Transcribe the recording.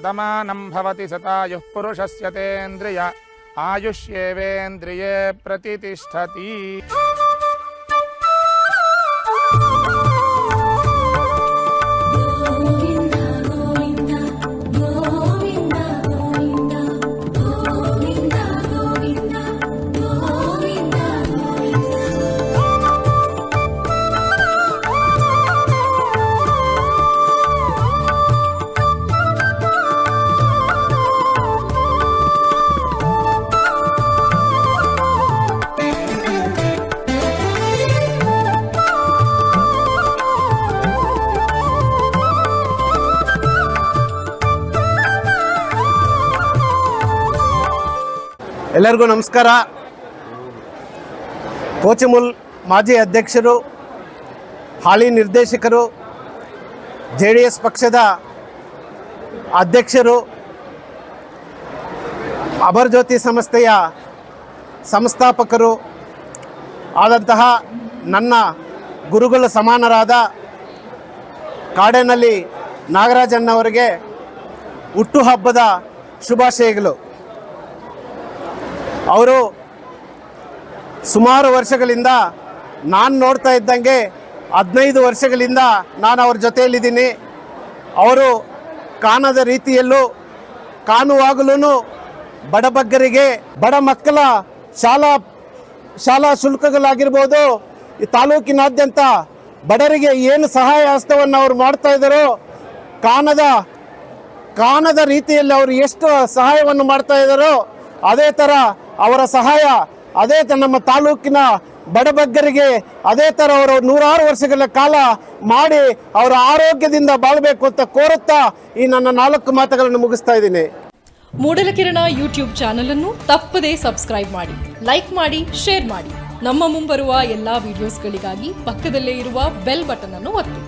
शतमानं भवति सतायुः पुरुषस्य तेन्द्रिय आयुष्येवेन्द्रिये प्रतितिष्ठति ಎಲ್ಲರಿಗೂ ನಮಸ್ಕಾರ. ಕೋಚಿಮುಲ್ ಮಾಜಿ ಅಧ್ಯಕ್ಷರು, ಹಾಲಿ ನಿರ್ದೇಶಕರು, ಜೆ ಡಿ ಎಸ್ ಪಕ್ಷದ ಅಧ್ಯಕ್ಷರು, ಅಮರ್ಜ್ಯೋತಿ ಸಂಸ್ಥೆಯ ಸಂಸ್ಥಾಪಕರು, ಆದಂತಹ ನನ್ನ ಗುರುಗಳ ಸಮಾನರಾದ ಕಾಡೇನಲ್ಲಿ ನಾಗರಾಜಣ್ಣವರಿಗೆ ಹುಟ್ಟುಹಬ್ಬದ ಶುಭಾಶಯಗಳು. ಅವರು ಸುಮಾರು ವರ್ಷಗಳಿಂದ ನಾನು ನೋಡ್ತಾ ಇದ್ದಂಗೆ ಹದಿನೈದು ವರ್ಷಗಳಿಂದ ನಾನು ಅವ್ರ ಜೊತೆಯಲ್ಲಿದ್ದೀನಿ. ಅವರು ಕಾಣದ ರೀತಿಯಲ್ಲೂ ಕಾಣುವಾಗಲೂ ಬಡಬಗ್ಗರಿಗೆ ಬಡ ಮಕ್ಕಳ ಶಾಲಾ ಶಾಲಾ ಶುಲ್ಕಗಳಾಗಿರ್ಬೋದು, ಈ ತಾಲೂಕಿನಾದ್ಯಂತ ಬಡರಿಗೆ ಏನು ಸಹಾಯ ಹಸ್ತವನ್ನು ಅವ್ರು ಮಾಡ್ತಾ ಇದ್ದಾರೋ, ಕಾಣದ ಕಾಣದ ರೀತಿಯಲ್ಲಿ ಅವರು ಎಷ್ಟು ಸಹಾಯವನ್ನು ಮಾಡ್ತಾ ಇದ್ದಾರೋ, ಅದೇ ಥರ ಅವರ ಸಹಾಯ ಅದೇ ನಮ್ಮ ತಾಲೂಕಿನ ಬಡಬಗ್ಗರಿಗೆ ಅದೇ ಥರ ಅವರು ನೂರಾರು ವರ್ಷಗಳ ಕಾಲ ಮಾಡಿ ಅವರ ಆರೋಗ್ಯದಿಂದ ಬಾಳಬೇಕು ಅಂತ ಕೋರುತ್ತಾ ಈ ನನ್ನ ನಾಲ್ಕು ಮಾತುಗಳನ್ನು ಮುಗಿಸ್ತಾ ಇದ್ದೀನಿ. ಮೂಡಲಕಿರಣ ಯೂಟ್ಯೂಬ್ ಚಾನಲ್ ಅನ್ನು ತಪ್ಪದೇ ಸಬ್ಸ್ಕ್ರೈಬ್ ಮಾಡಿ, ಲೈಕ್ ಮಾಡಿ, ಶೇರ್ ಮಾಡಿ. ನಮ್ಮ ಮುಂಬರುವ ಎಲ್ಲಾ ವಿಡಿಯೋಸ್ಗಳಿಗಾಗಿ ಪಕ್ಕದಲ್ಲೇ ಇರುವ ಬೆಲ್ ಬಟನ್ ಅನ್ನು ಒತ್ತಿ.